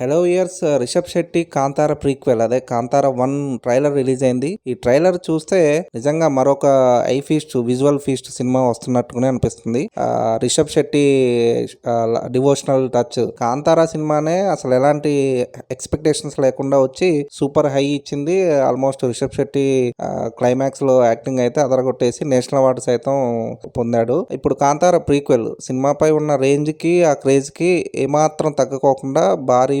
Hello ఇయర్స్ Rishab Shetty Kantara prequel అదే Kantara one trailer release అయింది. ఈ ట్రైలర్ చూస్తే నిజంగా మరొక eye feast visual feast cinema వస్తున్నట్టుగానే అనిపిస్తుంది. రిషబ్ శెట్టి డివోషనల్ టచ్ కాంతార సినిమానే అసలు ఎలాంటి ఎక్స్పెక్టేషన్స్ లేకుండా వచ్చి సూపర్ హై ఇచ్చింది. ఆల్మోస్ట్ రిషబ్ శెట్టి క్లైమాక్స్లో యాక్టింగ్ అయితే అదరగొట్టేసి నేషనల్ అవార్డు సైతం పొందాడు. ఇప్పుడు కాంతార ప్రీక్వెల్ సినిమాపై ఉన్న రేంజ్కి ఆ క్రేజ్కి ఏమాత్రం తగ్గకోకుండా భారీ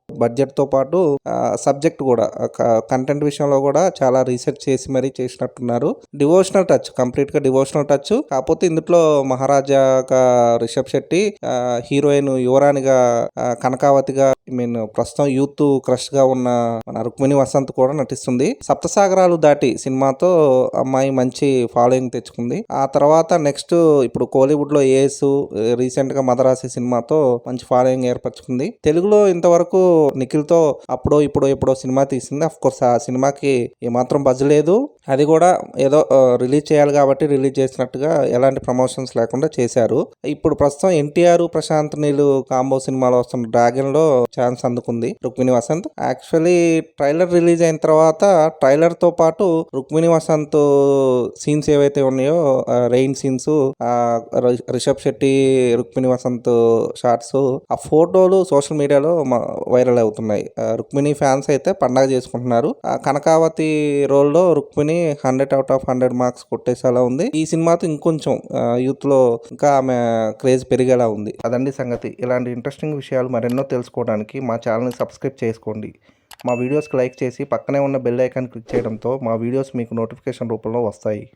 బడ్జెట్తో పాటు సబ్జెక్ట్ కూడా కంటెంట్ విషయంలో కూడా చాలా రీసెర్చ్ చేసి మరీ చేసినట్టున్నారు. డివోషనల్ టచ్ కంప్లీట్గా డివోషనల్ టచ్. కాకపోతే ఇందులో మహారాజాగా రిషబ్ శెట్టి హీరోయిన్ యువరాణిగా కనకావతిగా ఐ మీన్ ప్రస్తుతం యూత్ క్రష్గా ఉన్న మన రుక్మిణి వసంత్ కూడా నటిస్తుంది. సప్తసాగరాలు దాటి సినిమాతో అమ్మాయి మంచి ఫాలోయింగ్ తెచ్చుకుంది. ఆ తర్వాత నెక్స్ట్ ఇప్పుడు కోలీవుడ్లో ఏసు రీసెంట్గా మదరాసి సినిమాతో మంచి ఫాలోయింగ్ ఏర్పరచుకుంది. తెలుగులో ఇంతవరకు నిఖిల్తో అప్పుడో ఇప్పుడో ఎప్పుడో సినిమా తీసింది. అఫ్ కోర్స్ ఆ సినిమాకి ఏమాత్రం బజ్ లేదు. అది కూడా ఏదో రిలీజ్ చేయాలి కాబట్టి రిలీజ్ చేసినట్టుగా ఎలాంటి ప్రమోషన్స్ లేకుండా చేశారు. ఇప్పుడు ప్రస్తుతం ఎన్టీఆర్ ప్రశాంత్ నీళ్ళు కాంబో సినిమాలో వస్తున్న డ్రాగన్లో ఛాన్స్ అందుకుంది Rukmini Vasanth. Actually trailer release అయిన తర్వాత ట్రైలర్తో పాటు రుక్మిణి వసంత్ సీన్స్ ఏవైతే ఉన్నాయో rain scenes Rishab Shetty Rukmini Vasanth shorts ఆ ఫోటోలు సోషల్ మీడియాలో వైరల్ అవుతున్నాయి. ఆ, రుక్మిణి ఫ్యాన్స్ అయితే పండగ చేసుకుంటున్నారు. ఆ కనకావతి రోల్లో Rukmini hundred out of hundred marks కొట్టేసేలా ఉంది. ఈ సినిమాతో ఇంకొంచెం యూత్లో ఇంకా ఆమె క్రేజ్ పెరిగేలా ఉంది. అదండి సంగతి. ఇలాంటి ఇంట్రెస్టింగ్ విషయాలు మరెన్నో తెలుసుకోవడానికి మా ఛానల్ని సబ్స్క్రైబ్ చేసుకోండి. మా వీడియోస్కి లైక్ చేసి పక్కనే ఉన్న బెల్ ఐకాన్ క్లిక్ చేయడంతో మా వీడియోస్ మీకు నోటిఫికేషన్ రూపంలో వస్తాయి.